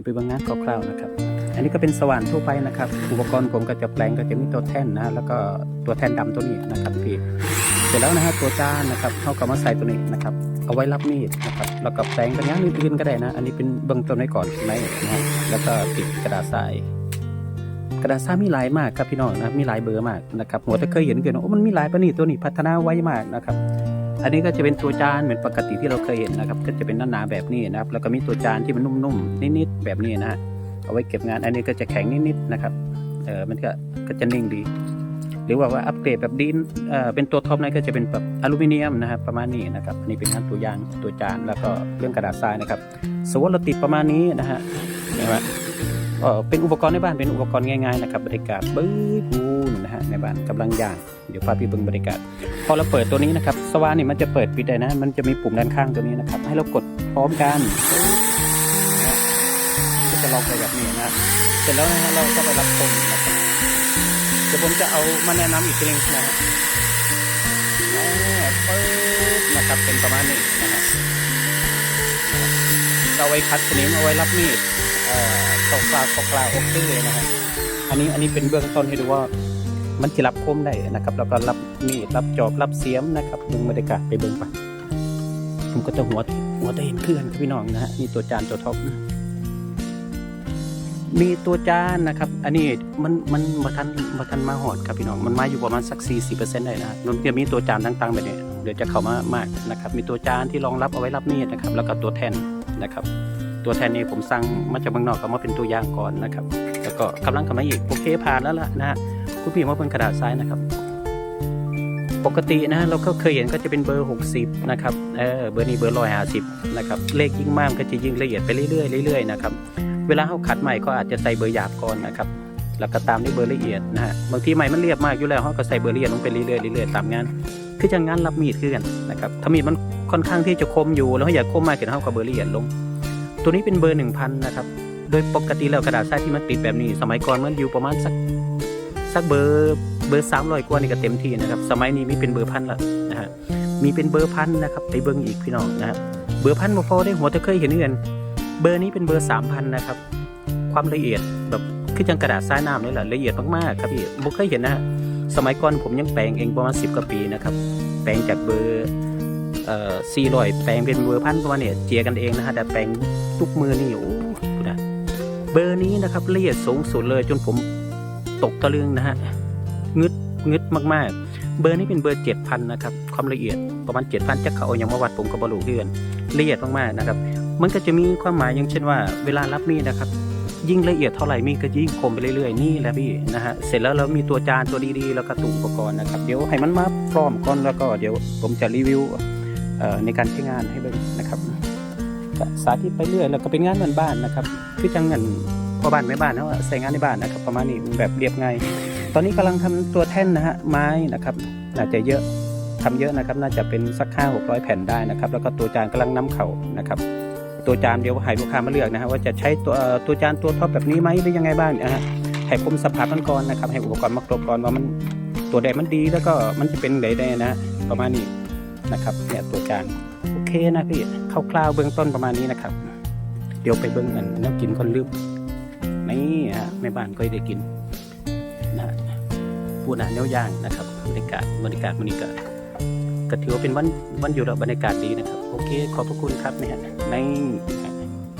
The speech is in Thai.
ยวไปบางงานคร่าวๆนะครับ อันนี้ก็เป็นสว่านทั่วไปนะครับ อุปกรณ์ผมก็จะแปลงก็จะมีตัวแท่นนะแล้วก็ตัวแท่นดำตัวนี้นะครับพี่เสร็จแล้วนะฮะตัวจานนะครับเขาก็มาใส่ตัวนี้นะครับ เอาไว้รับมีดนะครับแล้วก็แปลงเป็นอย่างอื่นๆก็ได้นะ อันนี้เป็นเบื้องต้นไว้ก่อนใช่ไหมนะฮะแล้วก็ติดกระดาษทรายกระดาษทรายมีหลายมากครับพี่น้องนะมีหลายเบอร์มากนะครับหัวต่เคยเห็นเกันโอ้มันมีหลายปะนี่ตัวนี้พัฒนาไว้มากนะครับ อันนี้ก็จะเป็นตัวจานเหมือนปกติที่เราเคยเห็นนะครับ ก็จะเป็นหนาๆแบบนี้นะครับ แล้วก็มีตัวจานที่มันนุ่มๆนิดๆแบบนี้นะฮะเอาไว้เก็บงาน อันนี้ก็จะแข็งนิดๆนะครับ เออมันก็ก็จะนิ่งดี หรือว่าว่าอัปเกรดแบบดินเออเป็นตัวท็อปนั้นก็จะเป็นแบบอลูมิเนียมนะครับประมาณนี้นะครับ อันนี้เป็นงานตัวอย่างตัวจานแล้วก็เรื่องกระดาษทรายนะครับสมมติติดประมาณนี้นะฮะเห็นไหมเออเป็นอุปกรณ์ในบ้านเป็นอุปกรณ์ง่ายๆนะครับบรรยากาศบื้อ ในบ้านกำลังย่างเดี๋ยวพาพี่เบิ่งบรรยากาศพอเราเปิดตัวนี้นะครับสว่านนี่มันจะเปิดปิดได้นะ มันจะมีปุ่มด้านข้างตัวนี้นะครับ ให้เรากดพร้อมกันก็จะลอกไปแบบนี้นะเสร็จแล้วนะฮะเราก็ไปรับชมนะครับเดี๋ยวผมจะเอามาแนะนำอีกทีหนึงนะฮะอ่าเปิดนะครับเป็นประมาณนี้นะฮะเอาไว้คัดสนิมเอาไว้รับมีดเอ่อตกปลาตกปลาโอเคเลยนะฮะอันนี้อันนี้เป็นเบื้องต้นให้ดูว่า มันจะรับคมได้นะครับ แล้วก็รับมีดรับจอบรับเสียมนะครับเบิ่งบรรยากาศไปเบิ่งไปผมก็จะหัวหัวได้เห็นเคลื่อนครับพี่น้องนะฮะนี่ตัวจานตัวท็อปมีตัวจานนะครับ อันนี้มันมันมาทันมาทันมาหอดครับพี่น้อง มันมาอยู่ประมาณสัก 40%ได้นะมันจะมีตัวจานต่างๆแบบนี้เดี๋ยวจะเข้ามามากนะครับ มีตัวจานที่รองรับเอาไว้รับมีดนะครับ แล้วก็ตัวแทนนะครับ ตัวแทนนี้ผมสั่งมาจากเมืองนอกก็มาเป็นตัวอย่างก่อนนะครับ แล้วก็กำลังกลับมาอีกโอเคผ่านแล้วล่ะนะฮะ คุณพี่มาเป็นกระดาษทรายนะครับ ปกตินะเราก็เคยเห็นก็จะเป็นเบอร์ 60 นะครับเออเบอร์นี้เบอร์ร้อยห้าสิบนะครับเลขยิ่งมากก็จะยิ่งละเอียดไปเรื่อยๆเรื่อยๆนะครับเวลาเขาขัดใหม่ก็อาจจะใส่เบอร์หยาบก่อนนะครับแล้วก็ตามด้วยเบอร์ละเอียดนะฮะบางทีใหม่มันเรียบมากอยู่แล้วเขาก็ใส่เบอร์ละเอียดลงไปเรื่อยๆเรื่อยๆตามงานคือจะงานรับมีดคือกันนะครับถ้ามีดมันค่อนข้างที่จะคมอยู่แล้วเขาอยากคมมากเกินเขาก็เบอร์ละเอียดลง ตัวนี้เป็นเบอร์หนึ่งพันนะครับ โดยปกติแล้วกระดาษทรายที่มันติดแบบนี้ สมัยก่อนมันอยู่ประมาณสัก สักเบอร์เบอร์สามร้อยกว่านี่ก็เต็มที่นะครับ สมัยนี้มีเป็นเบอร์พันละนะฮะมีเป็นเบอร์พันนะครับไปเบิ้งอีกพี่น้องนะครับเบอร์พันบ่พอได้หัวจะเคยเห็นเงินเบอร์นี้เป็นเบอร์สามพันนะครับ ความละเอียดแบบคือจังกระดาษทรายน้ำนี่แหละละเอียดมากๆครับพี่บ่เคยเห็นนะฮะสมัยก่อนผมยังแปลงเองประมาณสิบกว่าปีนะครับแปลงจากเบอร์เอ่อสี่ร้อยแปลงเป็นเบอร์พันประมาณเนี่ยเจียกันเองนะฮะแต่แปลงทุกมือนี่โอ้นะเบอร์นี้นะครับละเอียดสูงสุดเลยจนผม ตกตะลึงนะฮะงึดงึดมากๆ เบอร์นี้เป็นเบอร์เจ็ดพันนะครับ ความละเอียดประมาณเจ็ดพันจะเขาเอาอย่างมาวัดผมกับบรูเพื่อนละเอียดมากๆนะครับ มันก็จะมีความหมายอย่างเช่นว่า เวลารับมีดนะครับ ยิ่งละเอียดเท่าไหร่มีดก็ยิ่งคมไปเรื่อยๆ นี่แหละพี่นะฮะ เสร็จแล้วเรามีตัวจานตัวดีๆ แล้วก็ตู้อุปกรณ์นะครับ เดี๋ยวให้มันมาพร้อมก่อนแล้วก็เดี๋ยวผมจะรีวิวเอ่อในการใช้งานให้เบิ่งนะครับสาธิตไปเรื่อยแล้วก็เป็นงานบ้านๆนะครับ คือจังเงิน พ่อบ้านแม่บ้านเนาะใส่งานในบ้านนะครับประมาณนี้แบบเรียบง่ายตอนนี้กำลังทำตัวแท่นนะฮะไม้นะครับน่าจะเยอะทำเยอะนะครับ น่าจะเป็นสักห้าหกร้อยแผ่นได้นะครับ แล้วก็ตัวจานกำลังน้ำเข่านะครับ ตัวจานเดี๋ยวให้ลูกค้ามาเลือกนะฮะว่าจะใช้ตัวตัวจานตัวท็อปแบบนี้ไหมหรือยังไงบ้างนะฮะให้ผมสัมผัสมันก่อนนะครับ ให้อุปกรณ์มาครบก่อนว่ามันตัวใดมันดีแล้วก็มันจะเป็นใดๆนะประมาณนี้นะครับเนี่ยตัวจานโอเคนะพี่คร่าวๆเบื้องต้นประมาณนี้นะครับ เดี๋ยวไปเบื้องอันน้ำกินคนลืม นี่ฮะแม่บ้านก็ได้กินนะฮะพูดนะเนื้อย่างนะครับบรรยากาศบรรยากาศมันนี้ก็ก็ถือว่าเป็นวันวันอยู่แล้วบรรยากาศดีนะครับ โอเค ขอบพระคุณครับเนี่ยใน